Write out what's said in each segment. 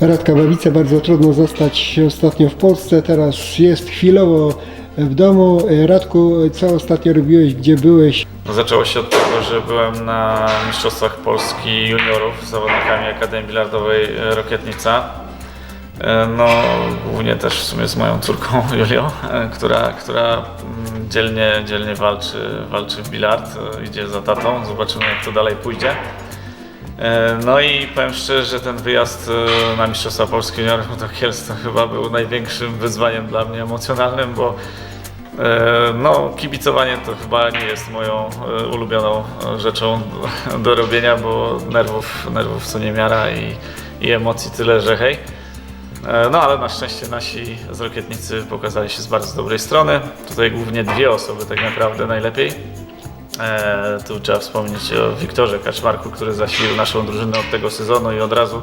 Radka Babice bardzo trudno zostać ostatnio w Polsce, teraz jest chwilowo w domu. Radku, co ostatnio robiłeś, gdzie byłeś? Zaczęło się od tego, że byłem na Mistrzostwach Polski juniorów z zawodnikami Akademii Bilardowej e, Rokietnica. E, No, głównie też w sumie z moją córką Julią, e, która, która mm, dzielnie, dzielnie walczy, walczy w bilard, idzie za tatą. Zobaczymy jak to dalej pójdzie. E, No i powiem szczerze, że ten wyjazd e, na Mistrzostwa Polski Juniorów do Kielc to chyba był największym wyzwaniem dla mnie emocjonalnym, bo e, no, kibicowanie to chyba nie jest moją ulubioną rzeczą do, robienia, bo nerwów, nerwów co niemiara i, i emocji tyle, że hej. No ale na szczęście nasi z Rokietnicy pokazali się z bardzo dobrej strony. Tutaj głównie dwie osoby tak naprawdę najlepiej. E, tu trzeba wspomnieć o Wiktorze Kaczmarku, który zasilił naszą drużynę od tego sezonu i od razu,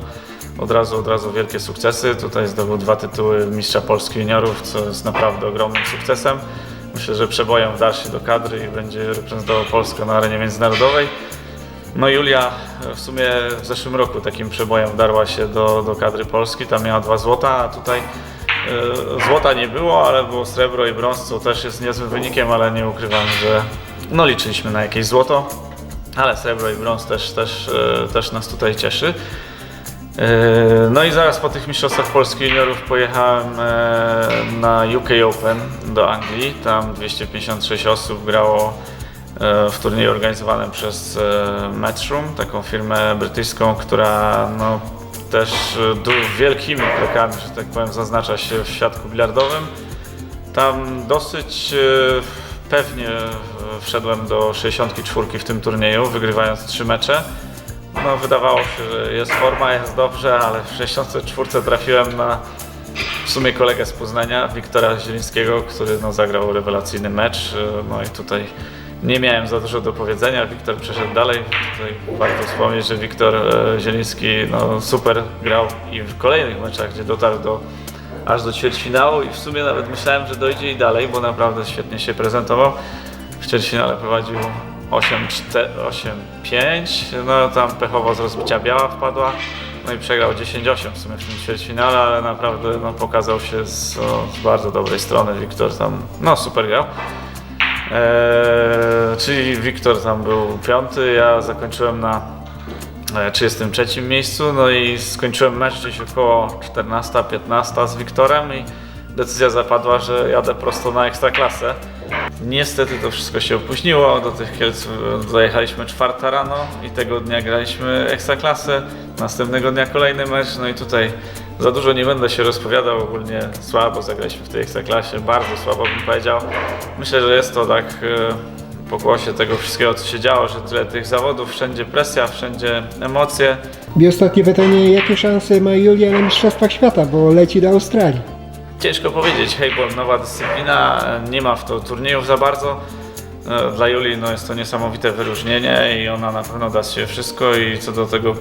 od razu, od razu wielkie sukcesy. Tutaj zdobył dwa tytuły Mistrza Polski Juniorów, co jest naprawdę ogromnym sukcesem. Myślę, że przebojem w dalszy do kadry i będzie reprezentował Polskę na arenie międzynarodowej. No Julia w sumie w zeszłym roku takim przebojem wdarła się do, do kadry Polski, tam miała dwa złota, a tutaj e, złota nie było, ale było srebro i brąz, co też jest niezłym wynikiem, ale nie ukrywam, że no liczyliśmy na jakieś złoto, ale srebro i brąz też, też, e, też nas tutaj cieszy. E, No i zaraz po tych mistrzostwach Polski juniorów pojechałem e, na UK Open do Anglii. Tam 256 osób grało w turnieju organizowanym przez Matchroom, taką firmę brytyjską, która no, też wielkimi krokami, że tak powiem, zaznacza się w świadku bilardowym. Tam dosyć pewnie e, wszedłem do 64 w tym turnieju, wygrywając trzy mecze. No, wydawało się, że jest forma, jest dobrze, ale w 64 trafiłem na w sumie kolegę z Poznania, Wiktora Zielińskiego, który no, zagrał rewelacyjny mecz. E, No i tutaj nie miałem za dużo do powiedzenia. Wiktor przeszedł dalej. Tutaj warto wspomnieć, że Wiktor e, Zieliński no, super grał i w kolejnych meczach, gdzie dotarł do, aż do ćwierćfinału i w sumie nawet myślałem, że dojdzie i dalej, bo naprawdę świetnie się prezentował. W ćwierćfinale prowadził 8-5, no tam pechowo z rozbicia biała wpadła, no i przegrał 10-8 w sumie w tym ćwierćfinale, ale naprawdę no, pokazał się z, z bardzo dobrej strony. Wiktor tam, no super grał. Eee, czyli Wiktor tam był piąty, ja zakończyłem na e, 33 miejscu, no i skończyłem mecz gdzieś około 14-15 z Wiktorem i decyzja zapadła, że jadę prosto na ekstraklasę. Niestety to wszystko się opóźniło, do tych Kielc e, dojechaliśmy czwarta rano i tego dnia graliśmy ekstraklasę, następnego dnia kolejny mecz, no i tutaj za dużo nie będę się rozpowiadał, ogólnie słabo zagraliśmy w tej ekstraklasie, bardzo słabo bym powiedział. Myślę, że jest to tak e, pokłosie tego wszystkiego, co się działo, że tyle tych zawodów, wszędzie presja, wszędzie emocje. I ostatnie pytanie, jakie szanse ma Julia na Mistrzostwach Świata, bo leci do Australii? Ciężko powiedzieć, hejbol, nowa dyscyplina, nie ma w to turniejów za bardzo. E, Dla Julii no, jest to niesamowite wyróżnienie i ona na pewno da się wszystko i co do tego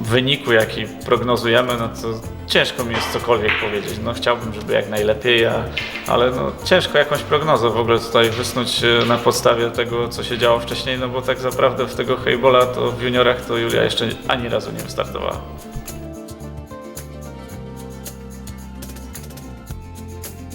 wyniku, jaki prognozujemy, no to ciężko mi jest cokolwiek powiedzieć. No chciałbym, żeby jak najlepiej, a, ale no, ciężko jakąś prognozę w ogóle tutaj wysnuć e, na podstawie tego, co się działo wcześniej, no bo tak naprawdę w tego hejbola to w juniorach to Julia jeszcze ani razu nie wystartowała.